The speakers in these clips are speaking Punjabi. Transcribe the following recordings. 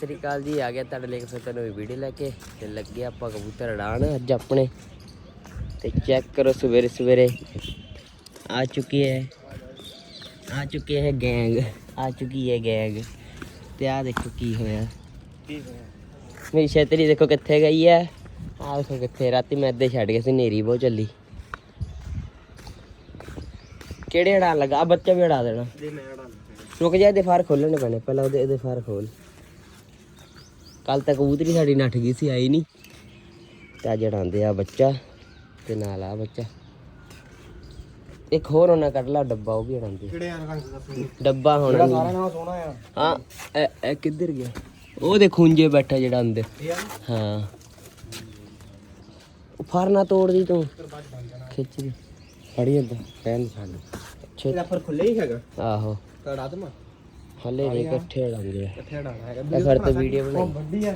ਸ੍ਰੀ ਅਕਾਲ ਜੀ ਆ ਗਿਆ ਤੁਹਾਡੇ ਲਈ ਫਿਰ ਤੁਹਾਨੂੰ ਵੀਡੀਓ ਲੈ ਕੇ ਤੇ ਲੱਗੇ ਆਪਾਂ ਕਬੂਤਰ ਉਡਾਣ ਅੱਜ ਆਪਣੇ। ਤੇ ਚੈੱਕ ਕਰੋ ਸਵੇਰੇ ਸਵੇਰੇ ਆ ਚੁੱਕੀ ਹੈ ਆ ਚੁੱਕੀ ਹੈ ਗੈਂਗ ਆ ਚੁੱਕੀ ਹੈ ਗੈਂਗ ਤੇ ਆ ਦੇਖੋ ਕੀ ਹੋਇਆ। ਮੇਰੀ ਛਤਰੀ ਦੇਖੋ ਕਿੱਥੇ ਗਈ ਹੈ। ਆ ਦੇਖੋ ਕਿੱਥੇ ਰਾਤੀ ਮੈਂ ਇੱਦੇ ਛੱਡ ਗਿਆ ਸੀ ਨੇਰੀ ਬਹੁਤ ਚੱਲੀ। ਕਿਹੜੇ ਉਡਾਣ ਲੱਗਾ? ਆ ਬੱਚਾ ਵੀ ਉਡਾ ਦੇਣਾ। ਦੇ ਮੈਂ ਉਡਾ ਰੁਕ ਜਾ ਇਹਦੇ ਫਾਰ ਖੋਲਣੇ ਪੈਣੇ ਪਹਿਲਾਂ ਉਹਦੇ ਇਹਦੇ ਫਾਰ ਖੋਲ। ਕੱਲ ਤੱਕ ਕਬੂਤਰੀ ਸਾਡੀ ਨੱਠ ਗਈ ਸੀ ਆਈ ਨਹੀਂ। ਤੇ ਅੱਜ ਉਡਾਉਂਦੇ ਆ ਬੱਚਾ ਤੇ ਨਾਲ ਆ ਬੱਚਾ। ਇੱਕ ਹੋਰ ਉਹਨਾਂ ਕੱਢ ਲਾ ਡੱਬਾ ਉਹ ਵੀ ਉਡਾਉਂਦੇ ਕਿਹੜੇ ਆ ਰੰਗ ਦਾ ਤੂੰ ਡੱਬਾ ਹੋਣਾ ਨੀ। ਨਾਲ ਸੋਹਣਾ ਆ। ਹਾਂ ਇਹ ਇਹ ਕਿੱਧਰ ਗਿਆ? ਉਹ ਦੇ ਖੁੰਝੇ ਬੈਠਾ ਜਿਹੜਾ ਅੰਦਰ। ਇਹ ਹਾਂ। ਉਹ ਫਾਰ ਨਾ ਤੋੜਦੀ ਤੂੰ। ਖਿੱਚ ਦੀ। ਫੜੀ ਏਦਾਂ ਪੈਨ ਛੱਡ ਅੱਛਾ ਇਹਦਾ ਪਰ ਖੁੱਲੇ ਹੀ ਹੈਗਾ। ਆਹੋ। ਤਾਂ ਉਡਾ ਦਮਾ ਹਲੇ ਨਹੀਂ ਇਕੱਠੇ ਉਡਾਉਂਦੇ ਆ ਕਿੱਥੇ ਉਡਾਣਾ ਹੈਗਾ ਇਹ ਫਿਰ ਤੇ ਵੀਡੀਓ ਬਣਾਈ। ਵੱਡੀ ਆ।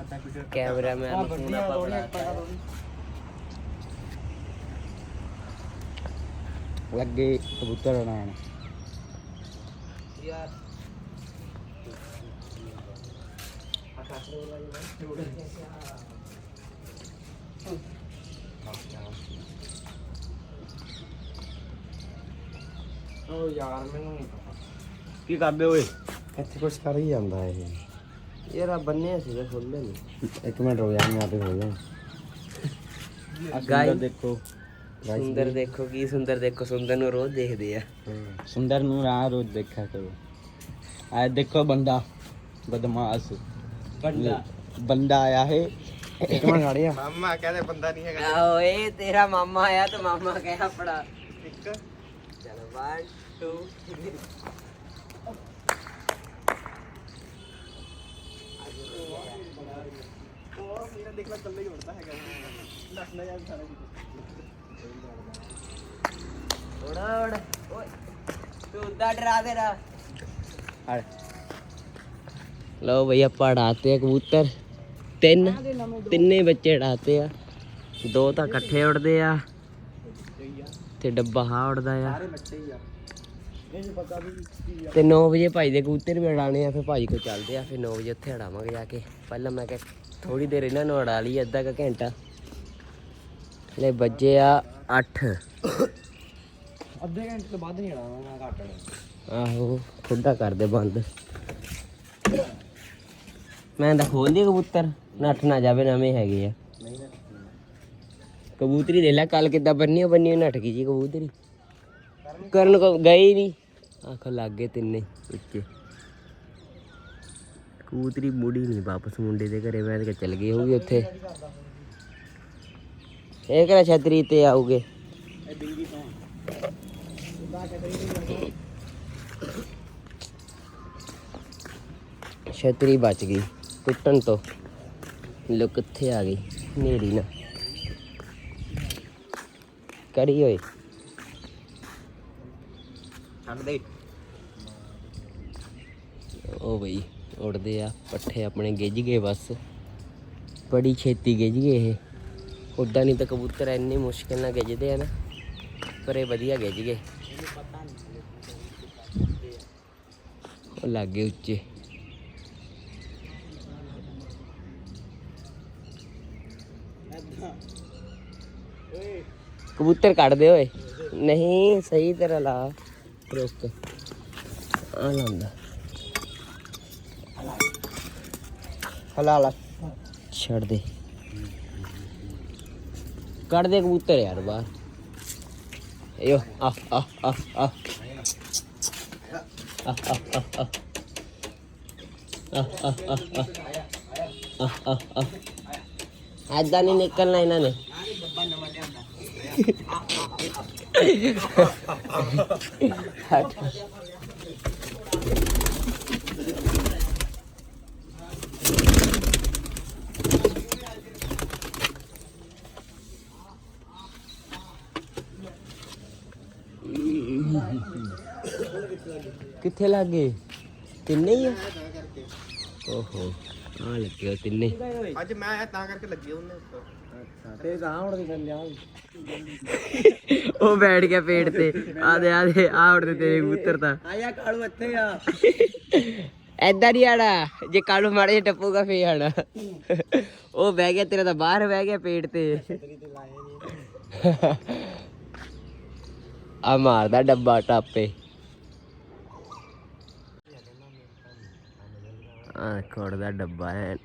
ਅੱਧਾ ਕੁਝ ਕੈਮਰਾਮੈਨ ਨੂੰ ਫੋਨ ਆਪਾਂ ਬੁਲਾਤਾ ਲੱਗੇ ਕਬੂਤਰ ਉਡਾਣ ਯਾਰ ਓ ਯਾਰ ਮੈਨੂੰ ਨਹੀਂ ਪਤਾ। ਕੀ ਕਰਦੇ ਓਏ? ਇੱਥੇ ਕੁਝ ਕਰ ਹੀ ਜਾਂਦਾ ਇਹ। ਯਾਰ ਆ ਬੰਨੇ ਸੀ ਖੁੱਲੇ ਨਹੀਂ ਇੱਕ ਮਿੰਟ ਰੁਕ ਜਾ ਮੈਂ ਆਪੇ ਹੋ ਜਾ ਗਾਈ ਦੇਖੋ। ਸੁੰਦਰ ਦੇਖੋ ਕੀ ਸੁੰਦਰ ਦੇਖੋ ਸੁੰਦਰ ਨੂੰ ਰੋਜ਼ ਦੇਖਦੇ ਆ। ਸੁੰਦਰ ਨੂੰ ਰਾਹ ਰੋਜ਼ ਦੇਖਿਆ ਕਰੋ। ਆ ਦੇਖੋ ਬੰਦਾ ਬਦਮਾਸ਼। ਬੰਦਾ। ਬੰਦਾ ਆਇਆ ਹੈ। ਇੱਕ ਮਿੰਟ ਖੜਿਆ ਮਾਮਾ ਕਹਦੇ ਬੰਦਾ ਨਹੀਂ ਹੈਗਾ। ਆਓ ਇਹ ਤੇਰਾ ਮਾਮਾ ਆਇਆ ਤੇ ਮਾਮਾ ਕਹਿਆ ਇੱਕ। ਚਲੋ 1 2 ਦੇਖ ਲੈ ਕੱਲੇ ਹੀ ਉੜਦਾ ਹੈਗਾ ਨੱਠਣਾ ਜਾਂ ਸਾਰਾ ਉੜਾ ਉੜ। ਓਏ ਤੂੰ ਡਰਾ ਦੇ ਰਾ ਹਾਂ ਲਓ ਭਈ ਆਪਾਂ ਉਡਾਤੇ ਆ ਕਬੂਤਰ। ਤਿੰਨ ਤਿੰਨੇ ਬੱਚੇ ਉਡਾਤੇ ਆ। ਦੋ ਤਾਂ ਇਕੱਠੇ ਉੜਦੇ ਆ। ਤੇ ਡੱਬਾ ਹਾ ਉੜਦਾ ਆ। ਸਾਰੇ ਬੱਚੇ ਹੀ ਤੇ 9 ਵਜੇ ਭਾਈ ਦੇ ਕਬੂਤਰ ਵੀ ਉਡਾਣੇ ਆ ਫਿਰ ਭਾਜੀ ਕੋ ਚੱਲਦੇ ਆ ਫਿਰ 9 ਵਜੇ ਉੱਥੇ ਉਡਾਵਾਂਗੇ ਜਾ ਕੇ। ਪਹਿਲਾਂ ਮੈਂ ਕਿਹਾ ਥੋੜੀ ਦੇਰ ਇਹਨਾਂ ਨੂੰ ਉਡਾ ਲਈ ਅੱਧਾ ਕੁ ਘੰਟਾ। ਲੈ ਵੱਜੇ ਆ 8 ਅੱਧੇ ਘੰਟੇ ਤੋਂ ਬਾਅਦ ਨਹੀਂ ਆਣਾ ਮੈਂ ਘੱਟ ਆਹੋ ਖੁੱਡਾ ਕਰਦੇ ਬੰਦ। ਮੈਂ ਤਾਂ ਖੋਲ ਦੀ ਕਬੂਤਰ ਨੱਠ ਨਾ ਜਾਵੇ ਨਵੇਂ ਹੈਗੇ ਆ। ਕਬੂਤਰੀ ਦੇ ਲੈ ਕੱਲ ਕਿੱਦਾਂ ਬੰਨੀ ਬੰਨੀ ਨੱਠ ਗਈ ਜੀ ਕਬੂਤਰੀ। ਕਰਨ ਕੋ ਗਈ ਨਹੀਂ। ਆਖੋ ਲੱਗ ਗਏ ਤਿੰਨੇ ਉੱਚੇ ਕਬੂਤਰੀ ਮੁੜੀ ਨਹੀਂ ਵਾਪਸ ਮੁੰਡੇ ਦੇ ਘਰੇ ਬੈਠ ਕੇ ਚਲ ਗਈ ਹੋਊਗੀ ਉੱਥੇ। ਇਹ ਕਿਹੜਾ ਛਤਰੀ ਤੇ ਆਉਗੇ ਤੋਂ ਛਤਰੀ ਬਚ ਗਈ ਟੁੱਟਣ ਤੋਂ। ਲੋ ਕਿੱਥੇ ਆ ਗਈ? ਨੇਰੀ ਨਾ। ਕਰੀ ਓਏ। ਛੱਡ ਦੇ। ਉਹ ਬਈ। ਉੜਦੇ ਆ, ਪੱਠੇ ਆਪਣੇ ਗਿੱਜ ਗਏ ਬਸ। ਬੜੀ ਛੇਤੀ ਗਿੱਜ ਗਏ ਇਹ। ਉਦਾਂ ਨਹੀਂ ਤਾਂ ਕਬੂਤਰ ਇੰਨੀ ਮੁਸ਼ਕਿਲ ਨਾਲ ਗਿੱਜਦੇ ਆ ਨਾ, ਪਰ ਇਹ ਵਧੀਆ ਗਿੱਜ ਗਏ। ਉਹ ਲੱਗੇ ਉੱਚੇ। ਕਬੂਤਰ ਕੱਢਦੇ ਓਏ। ਨਹੀਂ, ਸਹੀ ਤਰ੍ਹਾਂ ਲਾ। ਰੁਕ। ਆ ਲੰਦਾ ਹਲਾ ਲਾ। ਛੱਡ ਦੇ। ਕੱਢ ਦੇ ਕਬੂਤਰ ਯਾਰ ਬਾਹਰ। ਇਹੋ ਆ ਆ ਆ ਆ ਆ ਆ ਐਦਾਂ ਨਹੀਂ ਨਿਕਲਣਾ ਇਹਨਾਂ ਨੇ। ਹਟ। ਕਿੱਥੇ ਲੱਗੇ? ਤਿੰਨੇ ਹੀ ਆ? ਓਹੋ ਆ ਲੱਗੇ ਹੋਏ ਤਿੰਨੇ। ਅੱਜ ਮੈਂ ਤਾਂ ਕਰਕੇ ਲੱਗੇ ਉਹਨੇ ਉੱਪਰ। ਅੱਛਾ ਤੇ ਗਾਂ ਉੜ ਕੇ ਚੱਲਿਆ ਉਹ। ਬੈਠ ਗਿਆ ਪੇੜ ਤੇ। ਆ ਦੇ ਆ ਦੇ ਆ ਉੜਦੇ ਤੇਰੇ ਕਬੂਤਰ ਤਾਂ। ਆਇਆ ਕਾਲੂ ਇੱਥੇ ਆ। ਐਦਾਂ ਨਹੀਂ ਆਣਾ। ਜੇ ਕਾਲੂ ਮਾੜੇ ਟੱਪੂਗਾ ਫੇਰ ਆਣਾ। ਉਹ ਬਹਿ ਗਿਆ ਤੇਰਾ ਤਾਂ ਬਾਹਰ ਬਹਿ ਗਿਆ ਪੇਟ ਤੇ। ਆ ਮਾਰਦਾ ਡੱਬਾ ਟਾਪੇ। ਆ ਦਾ ਡੱਬਾ ਹੈ।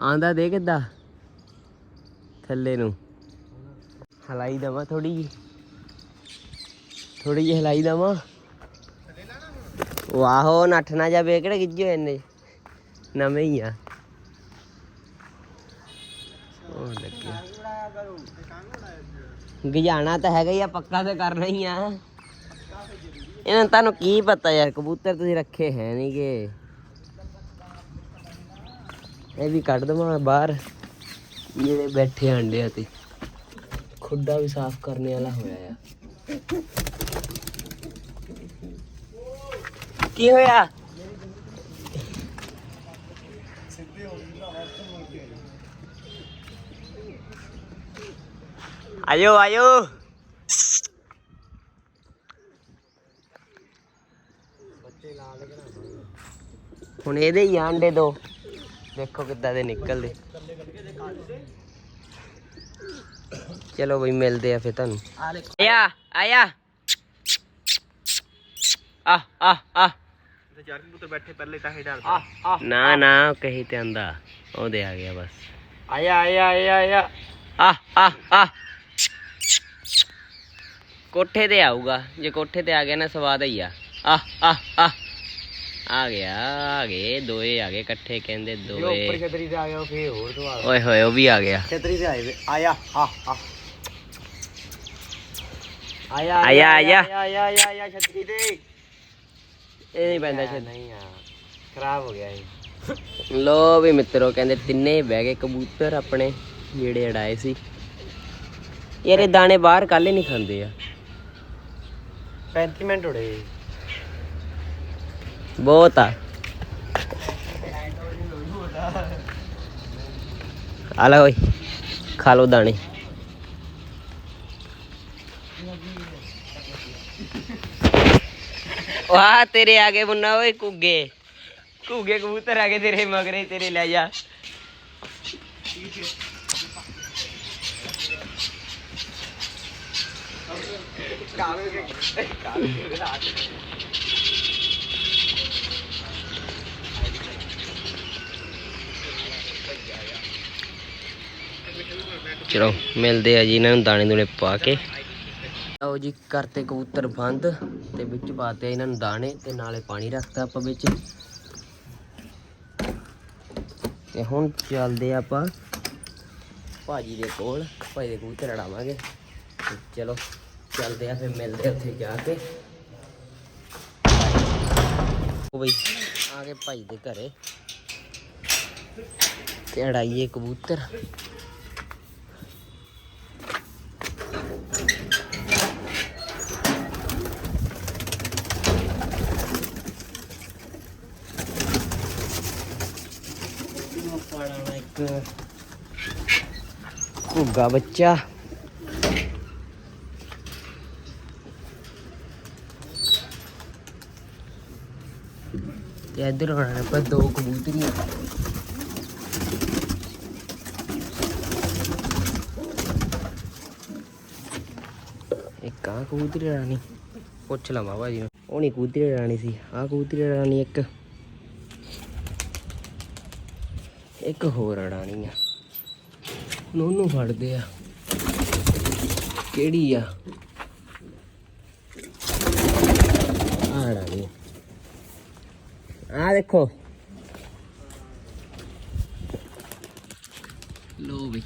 ਆਂਦਾ ਦੇ ਕਿੱਦਾਂ ਥੱਲੇ ਨੂੰ। ਹਲਾਈ ਦਵਾ ਥੋੜੀ ਜੀ ਥੋੜੀ ਜਿਹੀ ਹਲਾਈ ਦਵਾ। ਵਾਹੋ ਨੱਠ ਨਾ ਜਾਵੇ, ਕਿਹੜਾ ਗਿੱਜੇ ਇੰਨੇ। ਨਵੇਂ ਹੀ ਆ ਉਹ ਲੱਗੇ ਗਿਜਾਣਾ ਤਾਂ ਹੈਗਾ ਹੀ ਆ, ਪੱਕਾ ਤੇ ਕਰਨਾ ਹੀ ਆ। ਇਹਨਾਂ ਨੂੰ ਤੁਹਾਨੂੰ ਕੀ ਪਤਾ ਯਾਰ, ਕਬੂਤਰ ਤੁਸੀਂ ਰੱਖੇ ਹੈ ਨਹੀਂਗੇ ਇਹ ਵੀ ਕੱਢ ਦਵਾਂ ਬਾਹਰ। ਜਿਹੜੇ ਬੈਠੇ ਆਂਡਿਆਂ ਤੇ। ਖੁੱਡਾ ਵੀ ਸਾਫ਼ ਕਰਨੇ ਵਾਲਾ ਹੋਇਆ ਆ। ਕੀ ਹੋਇਆ? ਆਇਓ ਆਇਓ ਹੁਣ ਇਹਦੇ ਹੀ ਆ ਅੰਡੇ ਦੋ। ਦੇਖੋ ਕਿੱਦਾਂ ਦੇ ਨਿਕਲਦੇ। ਚਲੋ ਬਈ ਮਿਲਦੇ ਆ ਫਿਰ ਤੁਹਾਨੂੰ। ਆਇਆ ਆਇਆ। ਆ ਆ ਆ। ਚਾਰ ਕਬੂਤਰ ਬੈਠੇ ਪਹਿਲੇ ਤਾਂ ਹੀ ਡਰ ਆ ਆ ਨਾ ਨਾ ਕਹੀ ਤੇ ਆਂਦਾ। ਉਹਦੇ ਆ ਗਿਆ ਬਸ। ਆਇਆ ਆਇਆ ਆਇਆ ਆਇਆ। ਆ ਆ ਆ। ਕੋਠੇ ਤੇ ਆਊਗਾ। ਜੇ ਕੋਠੇ ਤੇ ਆ ਗਿਆ ਨਾ ਸਵਾਦ ਹੀ ਆ। ਆ ਆ ਆ ਆ ਗਿਆ ਆ ਗਏ ਦੋਏ ਆ ਗਏ ਇਕੱਠੇ ਕਹਿੰਦੇ ਦੋਏ। ਛਤਰੀ ਤੇ ਆ ਗਿਆ ਫੇਰ ਹੋਰ ਸਵਾਲ ਓਏ ਹੋਏ ਉਹ ਵੀ ਆ ਗਿਆ। ਛਤਰੀ ਤੇ ਆਏ ਵੇ। ਆਇਆ ਆ ਆ ਆਇਆ ਆਇਆ, ਆਇਆ। ਆਇਆ ਆਇਆ। ਛਤਰੀ ਤੇ। ਇਹ ਨਹੀਂ ਪੈਂਦਾ ਛੇਤੀ ਨਹੀਂ ਆ। ਖਰਾਬ ਹੋ ਗਿਆ ਇਹ। ਲੋ ਵੀ ਮਿੱਤਰੋ ਕਹਿੰਦੇ ਤਿੰਨੇ ਬਹਿ ਗਏ ਕਬੂਤਰ ਆਪਣੇ ਜਿਹੜੇ ਅੜਾਏ ਸੀ। ਯਾਰ ਇਹ ਦਾਣੇ ਬਾਹਰ ਕੱਲ ਨਹੀਂ ਖਾਂਦੇ ਆ। 35 ਮਿੰਟ ਉੜੇ। ਬਹੁਤ। ਆ ਆ ਲੈ ਓਏ, ਖਾ ਲੋ ਦਾਣੇ। ਵਾਹ ਤੇਰੇ ਆਗੇ ਮੁੰਨਾ ਓਏ ਕੁੱਗੇ ਕੁੱਗੇ ਕਬੂਤਰ ਆ ਗਏ ਤੇਰੇ ਮਗਰੇ, ਤੇਰੇ ਲੈ ਜਾ। ਚਲੋ, ਮਿਲਦੇ ਆ ਜੀ ਇਹਨਾਂ ਨੂੰ ਦਾਣੇ ਦੂਣੇ ਪਾ ਕੇ। ਲਓ ਜੀ ਕਰਤੇ ਕਬੂਤਰ ਬੰਦ ਤੇ ਵਿੱਚ ਪਾਤੇ ਇਹਨਾਂ ਨੂੰ ਦਾਣੇ ਤੇ ਨਾਲੇ ਪਾਣੀ ਰੱਖਤਾ ਆਪਾਂ ਵਿੱਚ। ਤੇ ਹੁਣ ਚੱਲਦੇ ਆਪਾਂ ਭਾਜੀ ਦੇ ਕੋਲ, ਭਾਜੀ ਦੇ ਕਬੂਤਰ ਅੜਾਵਾਂਗੇ। ਚਲੋ ਚੱਲਦੇ ਆ, ਫਿਰ ਮਿਲਦੇ ਉੱਥੇ ਜਾ ਕੇ। ਉਹ ਬਈ, ਆ ਗਏ ਭਾਈ ਦੇ ਘਰੇ। ਤੇ ਅੜਾਈਏ ਕਬੂਤਰ। ਇੱਕ? ਘੁੱਗਾ ਬੱਚਾ। ਤੇ ਇੱਧਰ ਹੋਣਾ ਪਰ ਦੋ ਕਬੂਤਰੀਆਂ। ਇੱਕ ਆ ਕਬੂਤਰੀ ਰਾਣੀ, ਪੁੱਛ ਲਵਾਂ ਭਾਜੀ ਨੂੰ। ਉਹ ਨਹੀਂ ਕਬੂਤਰੀ ਰਾਣੀ ਸੀ ਆ ਕਬੂਤਰੀ ਰਾਣੀ ਇੱਕ। ਇੱਕ ਹੋਰ ਅੜਾਣੀ ਆ। ਹੁਣ ਉਹਨੂੰ ਫੜਦੇ ਆ। ਕਿਹੜੀ ਆ? ਆ ਅੜਾਣੀ ਆ ਦੇਖੋ। ਲੋ ਬਈ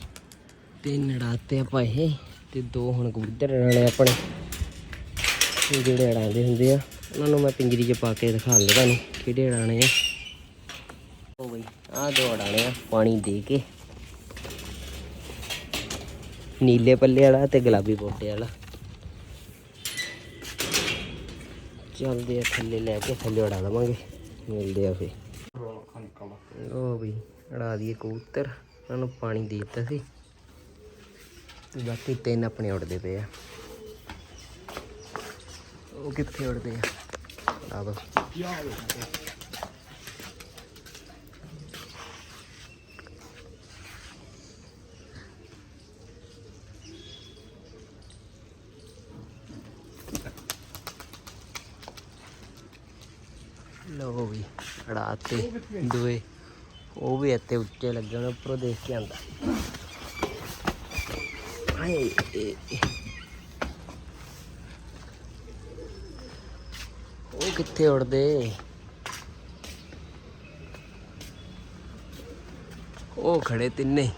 ਤਿੰਨ ਅੜਾਤੇ ਆਪਾਂ ਇਹ ਤੇ ਦੋ ਹੁਣ ਕਬੂਤਰ ਅੜਾਣੇ ਆਪਣੇ। ਇਹ ਜਿਹੜੇ ਅੜਾਉਂਦੇ ਹੁੰਦੇ ਆ, ਉਹਨਾਂ ਨੂੰ ਮੈਂ ਪਿੰਜਰੀ 'ਚ ਪਾ ਕੇ ਦਿਖਾ ਦਿੰਦਾ ਤੁਹਾਨੂੰ ਕਿਹੜੇ ਅੜਾਣੇ ਆ। ਉਹ ਬਈ ਆਹ ਦੋ ਅੜਾਣੇ ਆ, ਪਾਣੀ ਦੇ ਕੇ। ਨੀਲੇ ਪੱਲੇ ਵਾਲਾ ਤੇ ਗੁਲਾਬੀ ਪੋਟੇ ਵਾਲਾ। ਚੱਲਦੇ ਆ ਥੱਲੇ ਲੈ ਕੇ, ਥੱਲੇ ਉਡਾ ਲਵਾਂਗੇ ਮਿਲਦੇ ਆ ਫੇ ਉਹ ਬਈ ਉਡਾ ਦਈਏ ਕਬੂਤਰ, ਉਹਨਾਂ ਨੂੰ ਪਾਣੀ ਦੇ ਦਿੱਤਾ ਸੀ। ਤੇ ਬਾਕੀ ਤਿੰਨ ਆਪਣੇ ਉੱਡਦੇ ਪਏ ਆ। ਉਹ ਕਿੱਥੇ ਉੱਡਦੇ ਆ? ਆ ਦੋ ਲੋ ਵੀ ਦੋਏ। ਉਹ ਵੀ ਇੱਥੇ ਉੱਚੇ ਲੱਗੇ ਹੋਣੇ ਉੱਪਰੋਂ ਦੇਖ ਕੇ ਆਂਦਾ ਆਏ ਉਹ ਕਿੱਥੇ ਉੜਦੇ? ਉਹ ਖੜੇ ਤਿੰਨੇ।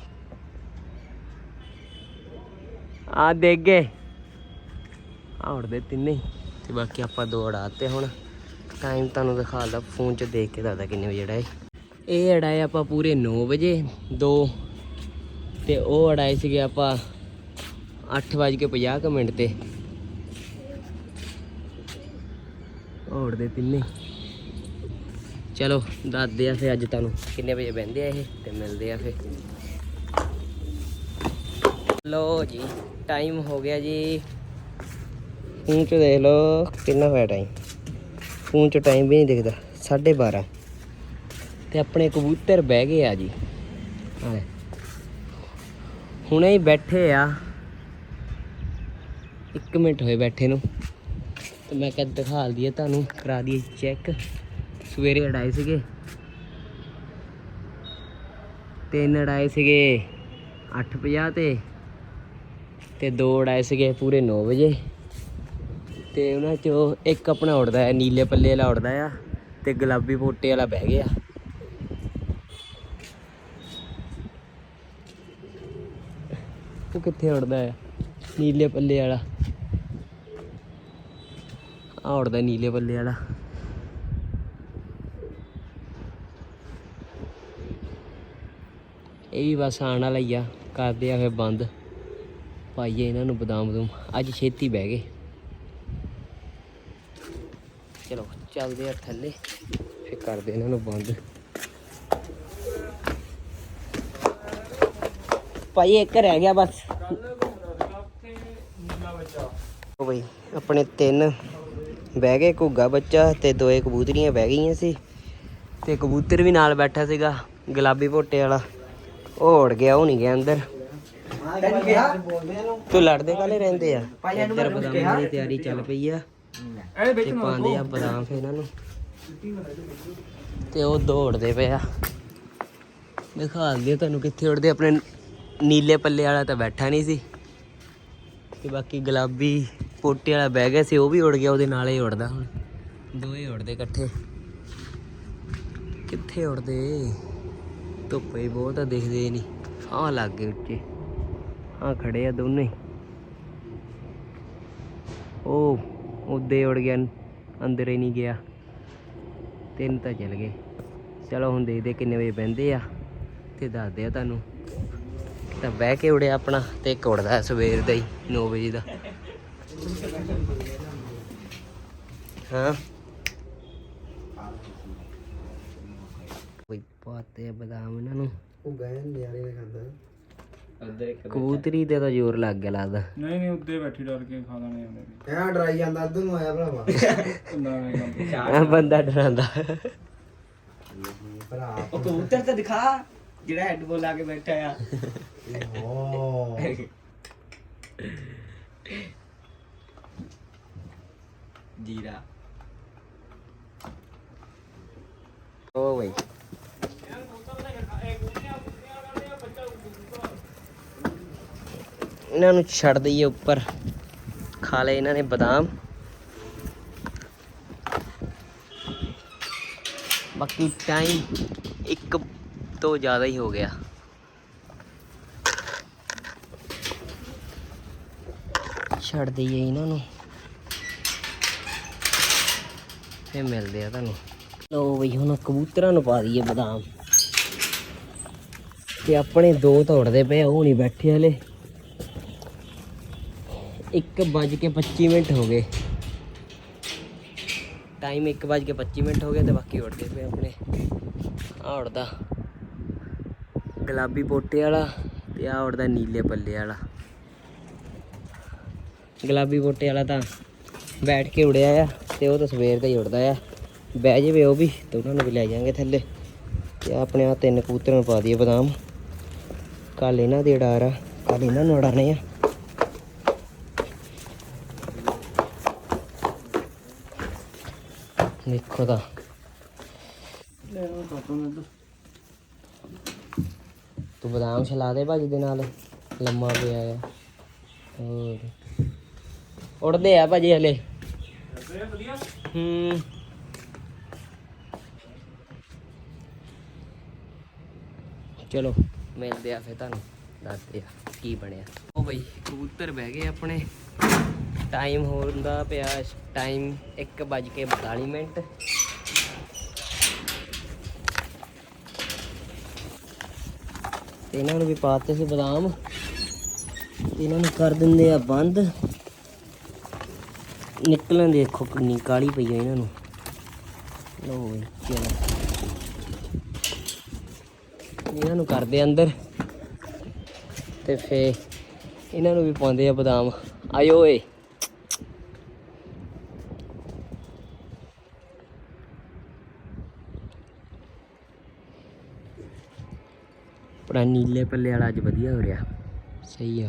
ਆ ਦੇਖ ਗਏ। ਆ ਉੜਦੇ ਤਿੰਨੇ। ਤੇ ਬਾਕੀ ਆਪਾਂ ਦੋ ਉਡਾਤੇ ਹੁਣ। ਟਾਈਮ ਤੁਹਾਨੂੰ ਦਿਖਾ ਦਿਖਾਦਾ ਫੋਨ 'ਚ ਦੇਖ ਕੇ ਦੱਸਦਾ ਕਿੰਨੇ ਵਜੇ ਉਡਾਏ ਇਹ। ਉਡਾਏ ਆਪਾਂ ਪੂਰੇ 9 ਵਜੇ, ਦੋ, ਤੇ ਉਹ ਅੜਾਏ ਸੀਗੇ ਆਪਾਂ 8:50 ਮਿੰਟ ਤੇ। ਉਹ ਦੇ ਤਿੰਨੇ। ਚਲੋ, ਦੱਸਦੇ ਆ ਫੇ ਅੱਜ ਤੁਹਾਨੂੰ ਕਿੰਨੇ ਵਜੇ ਬਹਿੰਦੇ ਆ ਇਹ, ਤੇ ਮਿਲਦੇ ਆ ਫੇ ਲੋ ਜੀ ਟਾਈਮ ਹੋ ਗਿਆ ਜੀ। ਫੋਨ 'ਚ ਦੇਖ ਲਓ, ਕਿੰਨਾ ਹੋਇਆ ਟਾਈਮ ਫੋਨ 'ਚ ਟਾਈਮ ਵੀ ਨਹੀਂ ਦਿਖਦਾ 12:30 ਤੇ ਆਪਣੇ ਕਬੂਤਰ ਬਹਿ ਗਏ ਆ ਜੀ। ਹੁਣੇ ਹੀ ਬੈਠੇ ਆ। 1 ਮਿੰਟ ਹੋਏ ਬੈਠੇ ਨੂੰ। ਤੇ ਮੈਂ ਕਿਹਾ ਦਿਖਾ ਦਈਏ ਤੁਹਾਨੂੰ, ਕਰਾ ਦਈਏ ਚੈੱਕ ਸਵੇਰੇ ਅੜਾਏ ਸੀਗੇ। ਤਿੰਨ ਅੜਾਏ ਸੀਗੇ 8:50 ਤੇ। ਤੇ ਦੋ ਉਡਾਏ ਸੀਗੇ ਪੂਰੇ 9 ਵਜੇ। ਤੇ ਉਹਨਾਂ ਚੋਂ ਇੱਕ ਆਪਣਾ ਉੜਦਾ ਹੈ, ਨੀਲੇ ਪੱਲੇ ਵਾਲਾ ਉੜਦਾ ਆ ਤੇ ਗੁਲਾਬੀ ਪੋਟੇ ਵਾਲਾ ਬਹਿ ਗਿਆ। ਉਹ ਕਿੱਥੇ ਉੜਦਾ ਆ? ਨੀਲੇ ਪੱਲੇ ਵਾਲਾ। ਆ ਉੜਦਾ ਨੀਲੇ ਪੱਲੇ ਵਾਲਾ। ਇਹ ਵੀ ਬਸ ਆਉਣ ਵਾਲਾ ਹੀ ਆ, ਕਰਦੇ ਆ ਫਿਰ ਬੰਦ। ਪਾਈਏ ਇਹਨਾਂ ਨੂੰ ਬਦਾਮ ਬਦੂਮ ਅੱਜ ਛੇਤੀ ਬਹਿ ਗਏ ਚਲੋ ਚੱਲਦੇ ਆ ਥੱਲੇ ਫਿਰ ਕਰਦੇ ਇਹਨਾਂ ਨੂੰ ਬੰਦ। ਭਾਈ ਇੱਕ ਰਹਿ ਗਿਆ ਬਸ। ਉਹ ਬਈ ਆਪਣੇ ਤਿੰਨ ਬਹਿ ਗਏ ਘੁੱਗਾ ਬੱਚਾ ਤੇ ਦੋਏ ਕਬੂਤਰੀਆਂ ਬਹਿ ਗਈਆਂ ਸੀ। ਤੇ ਕਬੂਤਰ ਵੀ ਨਾਲ ਬੈਠਾ ਸੀਗਾ ਗੁਲਾਬੀ ਭੋਟੇ ਵਾਲਾ। ਉਹ ਉੜ ਗਿਆ ਉਹ ਨਹੀਂ ਗਿਆ ਅੰਦਰ। ਤੂੰ ਲੜਦੇ ਕਾਲੇ ਰਹਿੰਦੇ ਆ? ਇੱਧਰ ਬਦਾਮਾਂ ਦੀ ਤਿਆਰੀ ਚੱਲ ਪਈ ਆ। ਤੇ ਪਾਉਂਦੇ ਆ ਬਦਾਮ ਫੇ ਇਹਨਾਂ ਨੂੰ। ਤੇ ਉਹ ਦੌੜਦੇ ਪਏ ਆ। ਦਿਖਾ ਦਿਓ ਤੁਹਾਨੂੰ ਕਿੱਥੇ ਉੜਦੇ ਆਪਣੇ ਨੀਲੇ ਪੱਲੇ ਵਾਲਾ ਤਾਂ ਬੈਠਾ ਨਹੀਂ ਸੀ। ਤੇ ਬਾਕੀ ਗੁਲਾਬੀ ਪੋਟੇ ਵਾਲਾ ਬਹਿ ਗਿਆ ਸੀ ਉਹ ਵੀ ਉੜ ਗਿਆ ਉਹਦੇ ਨਾਲ ਹੀ ਉੜਦਾ ਹੁਣ। ਦੋਏ ਉੜਦੇ ਇਕੱਠੇ। ਕਿੱਥੇ ਉੜਦੇ ਧੁੱਪੇ ਬਹੁਤ ਆ ਦਿਖਦੇ ਨਹੀਂ। ਆਹ ਲੱਗ ਗਏ ਉੱਚੇ। ਆਹ ਖੜੇ ਆ ਦੋਨੇ। ਉਹ ਉੱਦੇ ਉੜ ਗਿਆ, ਅੰਦਰ ਹੀ ਨਹੀਂ ਗਿਆ। ਤਿੰਨ ਤਾਂ ਚਲ ਗਏ। ਚਲੋ ਹੁਣ ਦੇਖਦੇ ਕਿੰਨੇ ਵਜੇ ਬਹਿੰਦੇ ਆ ਤੇ ਦੱਸਦੇ ਆ ਤੁਹਾਨੂੰ। ਤਾਂ ਬਹਿ ਕੇ ਉੜਿਆ ਆਪਣਾ ਤੇ ਇੱਕ ਉੜਦਾ ਸਵੇਰ ਦਾ ਹੀ 9 ਵਜੇ ਦਾ। ਹਾਂ। ਕੋਈ ਪਾਤੇ ਬਦਾਮ ਇਹਨਾਂ ਨੂੰ। ਉਹ ਗਏ ਨਿਆਰੇ ਨੇ ਖਾਂਦਾ ਉਧਰ ਇੱਕ ਕਬੂਤਰੀ ਤੇ ਤਾਂ ਜ਼ੋਰ ਲੱਗ ਗਿਆ ਲੱਗਦਾ। ਨਹੀਂ ਨਹੀਂ ਉੱਤੇ ਬੈਠੀ ਡਰ ਕੇ ਖਾ ਲੈਣੇ ਉਹਨੇ ਵੀ। ਡਰਾਈ ਜਾਂਦਾ ਅੱਧ ਨੂੰ ਆਇਆ ਭਰਾਵਾ। ਨਾ ਨਹੀਂ ਕੰਮ। ਆ ਬੰਦਾ ਡਰਾਂਦਾ ਭਰਾ ਉਹ ਕਬੂਤਰ ਤਾਂ ਦਿਖਾ ਜਿਹੜਾ ਹੈਡਫੋਨ ਲਾ ਕੇ ਬੈਠਾ ਆ। ਓ ਜੀਰਾ। ਓ ਬਈ। ਇਹਨਾਂ ਨੂੰ ਛੱਡ ਦਈਏ ਉੱਪਰ। ਖਾ ਲਏ ਇਹਨਾਂ ਨੇ ਬਦਾਮ। ਬਾਕੀ ਟਾਈਮ ਇੱਕ ਤੋਂ ਜ਼ਿਆਦਾ ਹੀ ਹੋ ਗਿਆ। ਛੱਡ ਦਈਏ ਇਹਨਾਂ ਨੂੰ। ਫੇਰ ਮਿਲਦੇ ਆ ਤੁਹਾਨੂੰ। ਲੋ ਬਈ, ਹੁਣ ਕਬੂਤਰਾਂ ਨੂੰ ਪਾ ਦਈਏ ਬਦਾਮ। ਤੇ ਆਪਣੇ ਦੋ ਤੋੜਦੇ ਪਏ ਉਹ ਨਹੀਂ ਬੈਠੇ ਹਲੇ। 1 ਵੱਜ ਕੇ 25 ਮਿੰਟ ਹੋ ਗਏ। ਟਾਈਮ 1 ਵੱਜ ਕੇ 25 ਮਿੰਟ ਹੋ ਗਏ ਤੇ ਬਾਕੀ ਉੜਦੇ ਪਏ ਆਪਣੇ ਆ ਉੜਦਾ ਗੁਲਾਬੀ ਪੋਟੇ ਵਾਲਾ ਤੇ ਆ ਉੜਦਾ ਨੀਲੇ ਪੱਲੇ ਵਾਲਾ। ਗੁਲਾਬੀ ਪੋਟੇ ਵਾਲਾ ਤਾਂ ਬੈਠ ਕੇ ਉੜਿਆ ਆ ਤੇ ਉਹ ਤਾਂ ਸਵੇਰ ਦਾ ਹੀ ਉੜਦਾ ਆ। ਬਹਿ ਜਾਵੇ ਉਹ ਵੀ ਤੇ ਉਹਨਾਂ ਨੂੰ ਵੀ ਲੈ ਜਾਾਂਗੇ ਥੱਲੇ। ਤੇ ਆਪਣੇ ਆ ਤਿੰਨ ਕਬੂਤਰਾਂ ਨੂੰ ਪਾ ਦਈਏ ਬਦਾਮ। ਕੱਲ ਇਹਨਾਂ ਦੀ ਉਡਾਰ ਆ ਕੱਲ ਇਹਨਾਂ ਨੂੰ ਉਡਾਣੇ ਆ। ਦੇਖੋ ਤਾਂ ਤੂੰ ਬਦਾਮ ਛਲਾ ਦੇ ਭਾਜੀ ਦੇ ਨਾਲ। ਲੰਮਾ ਪਿਆ ਆ। ਹੋਰ। ਉੜਦੇ ਆ ਭਾਜੀ ਹਲੇ। ਹੂੰ। ਚਲੋ, ਮਿਲਦੇ ਆ ਫੇ ਤੁਹਾਨੂੰ। ਦੱਸਦੇ ਆ ਕੀ ਬਣਿਆ। ਉਹ ਬਈ ਕਬੂਤਰ ਬਹਿ ਗਏ ਆਪਣੇ। ਟਾਈਮ ਹੁੰਦਾ ਪਿਆ ਟਾਈਮ 1:42 ਮਿੰਟ। ਇਹਨਾਂ ਨੂੰ ਵੀ ਪਾਤੇ ਸੀ ਬਦਾਮ। ਇਹਨਾਂ ਨੂੰ ਕਰ ਦਿੰਦੇ ਆ ਬੰਦ। ਨਿਕਲਣ ਦੇ ਦੇਖੋ ਕਿੰਨੀ ਕਾਲੀ ਪਈ ਆ ਇਹਨਾਂ ਨੂੰ। ਲੋ ਬਈ, ਚਲੋ। ਇਹਨਾਂ ਨੂੰ ਕਰਦੇ ਅੰਦਰ। ਤੇ ਫੇ ਇਹਨਾਂ ਨੂੰ ਵੀ ਪਾਉਂਦੇ ਆ ਬਦਾਮ। ਆਇਓ ਓਏ। ਪੜਾ ਨੀਲੇ ਪੱਲੇ ਵਾਲਾ ਅੱਜ ਵਧੀਆ ਹੋ ਰਿਹਾ। ਸਹੀ ਆ।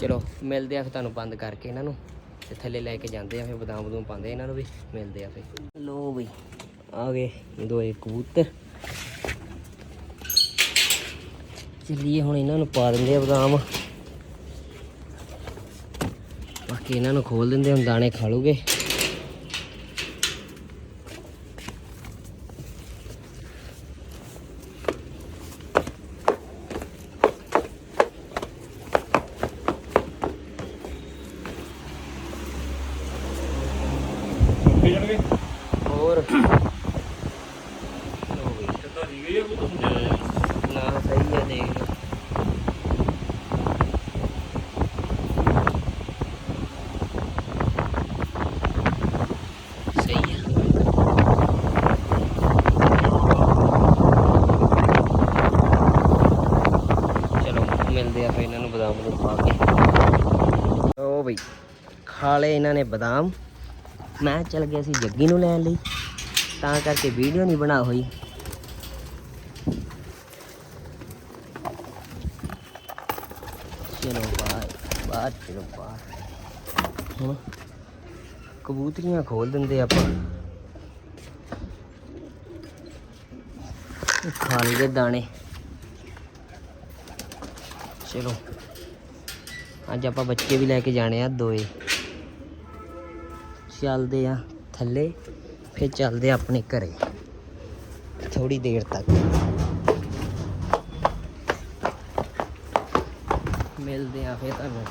ਚਲੋ, ਮਿਲਦੇ ਆ ਫਿਰ ਤੁਹਾਨੂੰ ਬੰਦ ਕਰਕੇ ਇਹਨਾਂ ਨੂੰ। ਤੇ ਥੱਲੇ ਲੈ ਕੇ ਜਾਂਦੇ ਆ ਫਿਰ ਬਦਾਮ ਬਦੂਮ ਪਾਉਂਦੇ ਇਹਨਾਂ ਨੂੰ ਵੀ, ਮਿਲਦੇ ਆ ਫਿਰ। ਲੋ ਬਈ, ਆ ਗਏ ਦੋ ਕਬੂਤਰ। ਚੱਲੀਏ ਹੁਣ ਇਹਨਾਂ ਨੂੰ ਪਾ ਦਿੰਦੇ ਆ ਬਦਾਮ। ਬਾਕੀ ਇਹਨਾਂ ਨੂੰ ਖੋਲ ਦਿੰਦੇ ਹੁਣ ਦਾਣੇ ਖਾ ਲੂਗੇ ਉੱਠੇ ਜਾਣਗੇ ਹੋਰ ਲਓ ਬਈ ਕਿੱਦਾਂ ਦੀ ਗਈ ਆ ਉਹ ਤਾਂ ਸਮਝਿਆ ਨਾ ਸਹੀ ਆ ਦੇਖ ਲਓ ਸਹੀ ਆ ਚਲੋ ਮਿਲਦੇ ਆ ਫਿਰ ਇਹਨਾਂ ਨੂੰ ਬਦਾਮ ਨੂੰ ਖਾ ਕੇ। ਓ ਬਈ, ਖਾ ਲਏ ਇਹਨਾਂ ਨੇ ਬਦਾਮ। ਮੈਂ ਚੱਲ ਗਿਆ ਸੀ ਜੱਗੀ ਨੂੰ ਲੈਣ ਲਈ, ਤਾਂ ਕਰਕੇ ਵੀਡੀਓ ਨਹੀਂ ਬਣਾ ਹੋਈ। ਚਲੋ ਬਾਹਰ ਬਾਹਰ ਚਲੋ ਬਾਹਰ। ਹੁਣ ਕਬੂਤਰੀਆਂ ਖੋਲ ਦਿੰਦੇ ਆਪਾਂ। ਇਹ ਖਾ ਲਈਏ ਦਾਣੇ। ਚਲੋ। ਅੱਜ ਆਪਾਂ ਬੱਚੇ ਵੀ ਲੈ ਕੇ ਜਾਣੇ ਆ ਦੋਏ। ਚੱਲਦੇ ਆ ਥੱਲੇ, ਫਿਰ ਚੱਲਦੇ ਆ ਆਪਣੇ ਘਰੇ। ਥੋੜੀ ਦੇਰ ਤੱਕ। ਮਿਲਦੇ ਆ ਫਿਰ ਤੁਹਾਨੂੰ।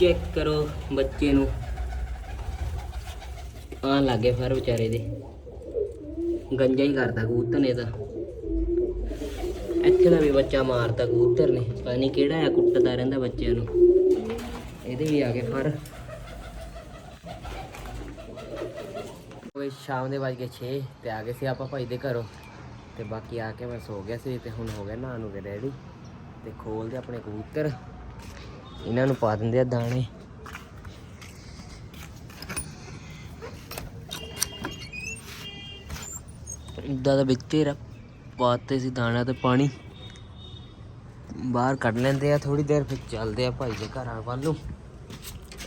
ਚੈੱਕ ਕਰੋ ਬੱਚੇ ਨੂੰ। ਆ ਲੱਗੇ ਫਰ ਵਿਚਾਰੇ ਦੇ। ਗੰਜਾ ਹੀ ਕਰਦਾ ਕਬੂਤਰ ਨੇ ਤਾਂ। ਇੱਥੇ ਦਾ ਵੀ ਬੱਚਾ ਮਾਰਦਾ ਕਬੂਤਰ ਨੇ। ਪਤਾ ਨਹੀਂ ਕਿਹੜਾ ਆ, ਕੁੱਟਦਾ ਰਹਿੰਦਾ ਬੱਚਿਆਂ ਨੂੰ। ਇਹਦੇ ਵੀ ਆ ਗਏ ਫਰ ਓਏ ਸ਼ਾਮ ਦੇ ਵੱਜ ਗਏ 6 ਤੇ ਆ ਗਏ ਸੀ ਆਪਾਂ ਭਾਈ ਦੇ ਘਰੋਂ। ਤੇ ਬਾਕੀ ਆ ਕੇ ਮੈਂ ਸੋ ਗਿਆ ਸੀ ਤੇ ਹੁਣ ਹੋ ਗਿਆ ਨਹਾਉਣ ਨੂੰ ਰੈਡੀ ਤੇ ਖੋਲਦੇ ਆਪਣੇ ਕਬੂਤਰ। ਇਹਨਾਂ ਨੂੰ ਪਾ ਦਿੰਦੇ ਆ ਦਾਣੇ। ਇਦਾਂ ਦਾ ਵਿੱਚੇ ਰ ਪਾਤੇ ਸੀ ਦਾਣਾ ਤੇ ਪਾਣੀ। ਬਾਹਰ ਕੱਢ ਲੈਂਦੇ ਆ ਥੋੜੀ ਦੇਰ, ਫਿਰ ਚੱਲਦੇ ਆ ਭਾਈ ਦੇ ਘਰਾਂ ਵੱਲ ਨੂੰ।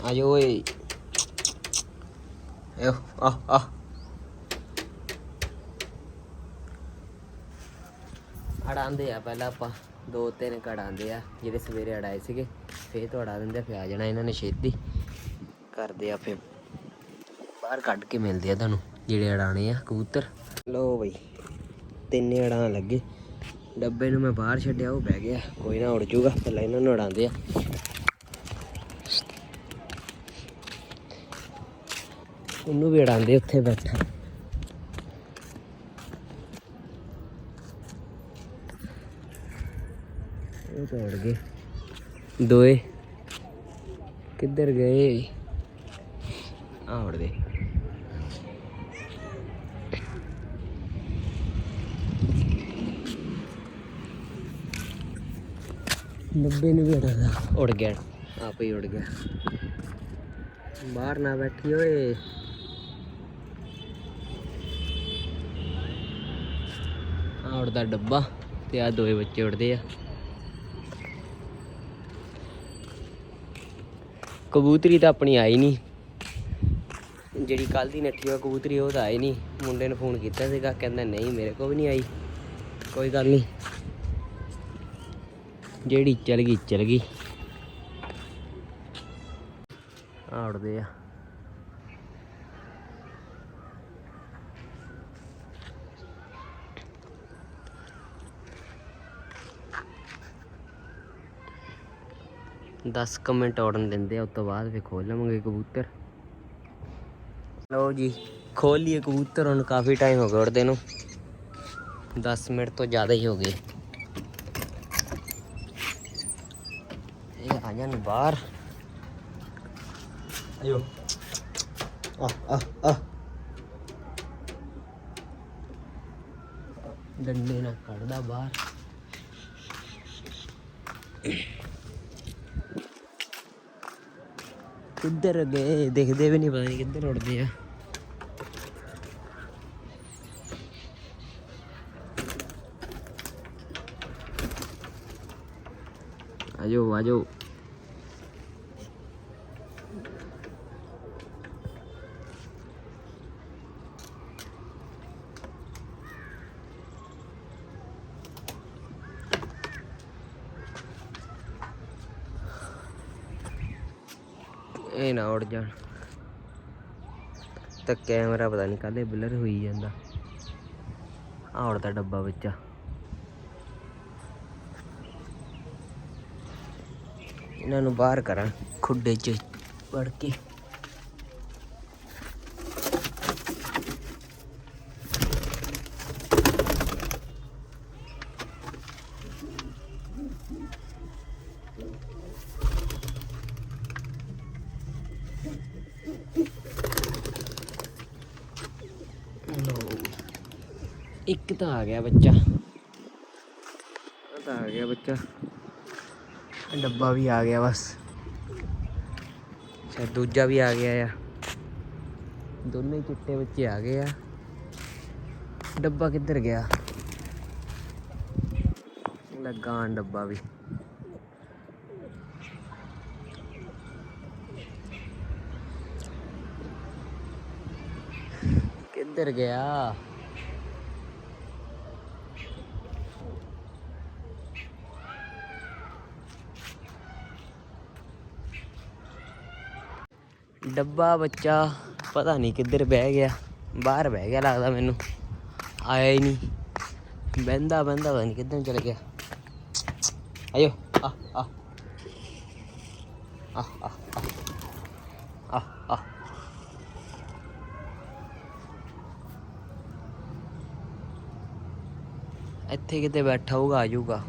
ਆਜੋ ਓਏ। ਆ ਆ ਅੜਾਉਂਦੇ ਆ ਪਹਿਲਾਂ ਆਪਾਂ। ਦੋ ਤਿੰਨ ਕੜਾਉਂਦੇ ਆ, ਜਿਹੜੇ ਸਵੇਰੇ ਅੜਾਏ ਸੀਗੇ। ਫੇਰ ਤੋਂ ਅੜਾ ਦਿੰਦੇ ਆ, ਫਿਰ ਆ ਜਾਣਾ ਇਹਨਾਂ ਨੇ ਛੇਤੀ। ਕਰਦੇ ਆ ਫਿਰ। ਬਾਹਰ ਕੱਢ ਕੇ ਮਿਲਦੇ ਆ ਤੁਹਾਨੂੰ, ਜਿਹੜੇ ਅੜਾਣੇ ਆ ਕਬੂਤਰ। ਲੋ ਬਈ। ਤਿੰਨੇ ਅੜਾਂ ਲੱਗੇ। ਡੱਬੇ ਨੂੰ ਮੈਂ ਬਾਹਰ ਛੱਡਿਆ, ਉਹ ਬਹਿ ਗਿਆ। ਕੋਈ ਨਾ ਉੜ ਜੂਗਾ ਪਹਿਲਾਂ ਇਹਨਾਂ ਨੂੰ ਉਡਾਉਂਦੇ ਆ। ਉਹਨੂੰ ਵੀ ਉਡਾਉਂਦੇ ਉੱਥੇ ਬੈਠਾ। ਉਹ ਤਾਂ ਉੜ ਗਏ। ਦੋਏ, ਕਿੱਧਰ ਗਏ? ਆ ਉੜ ਗਏ। ਡੱਬੇ ਨੂੰ ਵੀ ਹਟਾਦਾ ਉੜ ਗਿਆ। ਆਪੇ ਹੀ ਉੜ ਗਿਆ। ਬਾਹਰ ਨਾ ਬੈਠੀ ਓਏ। ਆ ਉੜਦਾ ਡੱਬਾ ਤੇ ਆ ਦੋਏ ਬੱਚੇ ਉੜਦੇ ਆ। ਕਬੂਤਰੀ ਤਾਂ ਆਪਣੀ ਆਈ ਨਹੀਂ। ਜਿਹੜੀ ਕੱਲ ਦੀ ਨੱਠੀ ਹੋਈ ਕਬੂਤਰੀ ਉਹ ਤਾਂ ਆਈ ਨਹੀਂ। ਮੁੰਡੇ ਨੇ ਫੋਨ ਕੀਤਾ ਸੀਗਾ, ਕਹਿੰਦਾ ਨਹੀਂ, ਮੇਰੇ ਕੋਲ ਵੀ ਨਹੀਂ ਆਈ। ਕੋਈ ਗੱਲ ਨਹੀਂ। ਜਿਹੜੀ ਚਲ ਗਈ ਚਲ ਗਈ। ਆ ਆ। ਦਸ ਕਮੈਂਟ ਉੜਨ ਦਿੰਦੇ ਆ, ਉਸ ਤੋਂ ਬਾਅਦ ਫੇ ਖੋਲ ਲਵਾਂਗੇ ਕਬੂਤਰ। ਲਓ ਜੀ, ਖੋਲ ਲਈਏ ਕਬੂਤਰ, ਹੁਣ ਕਾਫੀ ਟਾਈਮ ਹੋ ਗਿਆ ਉੜਦੇ ਨੂੰ। 10 ਮਿੰਟ ਤੋਂ ਜ਼ਿਆਦਾ ਹੀ ਹੋ ਗਏ। ਇਹ ਬਾਹਰ। ਆਇਓ। ਆ ਆ ਆ। ਡੰਡੇ ਨਾਲ ਕੱਢਦਾ ਬਾਹਰ। ਕਿੱਧਰ ਗਏ? ਦਿਖਦੇ ਵੀ ਨਹੀਂ ਪਤਾ ਨਹੀਂ ਕਿੱਧਰ ਉੜਦੇ ਆ। ਆਜੋ ਆਜੋ ਇਹ ਨਾ ਉੜ ਜਾਣ ਤਾਂ ਕੈਮਰਾ ਪਤਾ ਨਹੀਂ ਕਾਹਦੇ ਬਲਰ ਹੋਈ ਜਾਂਦਾ। ਆ ਉੜਦਾ ਡੱਬਾ ਵਿੱਚ ਇਹਨਾਂ ਨੂੰ ਬਾਹਰ ਕਰਾਂ, ਖੁੱਡੇ 'ਚ ਵੜ ਕੇ। ਆ ਗਿਆ ਬੱਚਾ। ਆ ਤਾਂ ਆ ਗਿਆ ਬੱਚਾ। ਡੱਬਾ ਵੀ ਆ ਗਿਆ ਬਸ। ਅੱਛਾ ਦੂਜਾ ਵੀ ਆ ਗਿਆ ਆ। ਦੋਨੇ ਚਿੱਟੇ ਬੱਚੇ ਆ ਗਏ ਆ। ਡੱਬਾ ਕਿੱਧਰ ਗਿਆ? ਲੱਗਾ ਡੱਬਾ ਵੀ। ਕਿੱਧਰ ਗਿਆ? ਡੱਬਾ ਬੱਚਾ ਪਤਾ ਨਹੀਂ ਕਿੱਧਰ ਬਹਿ ਗਿਆ, ਬਾਹਰ ਬਹਿ ਗਿਆ ਲੱਗਦਾ ਮੈਨੂੰ, ਆਇਆ ਹੀ ਨਹੀਂ। ਬਹਿੰਦਾ ਬਹਿੰਦਾ ਪਤਾ ਨਹੀਂ ਕਿੱਧਰ ਚਲ ਗਿਆ। ਆਇਓ, ਆ ਆ। ਆ ਆ ਆ ਆ ਇੱਥੇ ਕਿਤੇ ਬੈਠਾ ਹੋਊਗਾ, ਆ ਜਾਊਗਾ।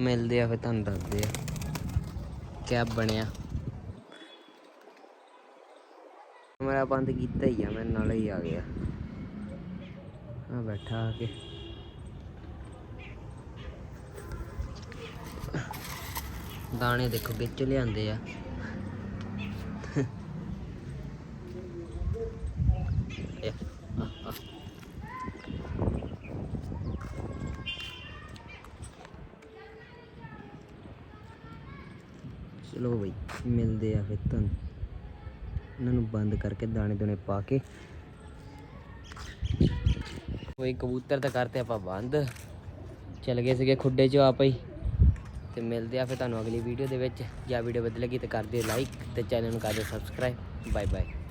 ਮਿਲਦੇ ਆ ਫਿਰ, ਤੁਹਾਨੂੰ ਦੱਸਦੇ ਆ। ਕੈਬ ਬਣਿਆ? ਮੇਰਾ ਬੰਦ ਕੀਤਾ ਹੀ ਆ ਮੈਂ ਨਾਲੇ ਹੀ ਆ ਗਿਆ। ਆ ਬੈਠਾ ਆ ਕੇ। ਦਾਣੇ ਦੇਖੋ ਵਿੱਚ ਲਿਆਂਦੇ ਆ ਆ। ਚਲੋ ਬਈ, ਮਿਲਦੇ ਆ ਫਿਰ ਤੁਹਾਨੂੰ। ਇਹਨਾਂ ਨੂੰ ਬੰਦ ਕਰਕੇ ਦਾਣੇ ਦੋਣੇ ਪਾ ਕੇ। ਕੋਈ ਕਬੂਤਰ ਤਾਂ ਕਰਤੇ ਆਪਾਂ ਬੰਦ। ਚਲ ਗਏ ਸੀਗੇ ਖੁੱਡੇ 'ਚ ਆਪ ਹੀ। ਤੇ ਮਿਲਦੇ ਆ ਫਿਰ ਤੁਹਾਨੂੰ ਅਗਲੀ ਵੀਡੀਓ ਦੇ ਵਿੱਚ। ਜਾਂ ਵੀਡੀਓ ਵਧੀਆ ਲੱਗੀ ਤਾਂ ਕਰ ਦਿਓ ਲਾਈਕ ਤੇ ਚੈਨਲ ਨੂੰ ਕਰ ਦਿਓ ਸਬਸਕ੍ਰਾਈਬ ਬਾਏ ਬਾਏ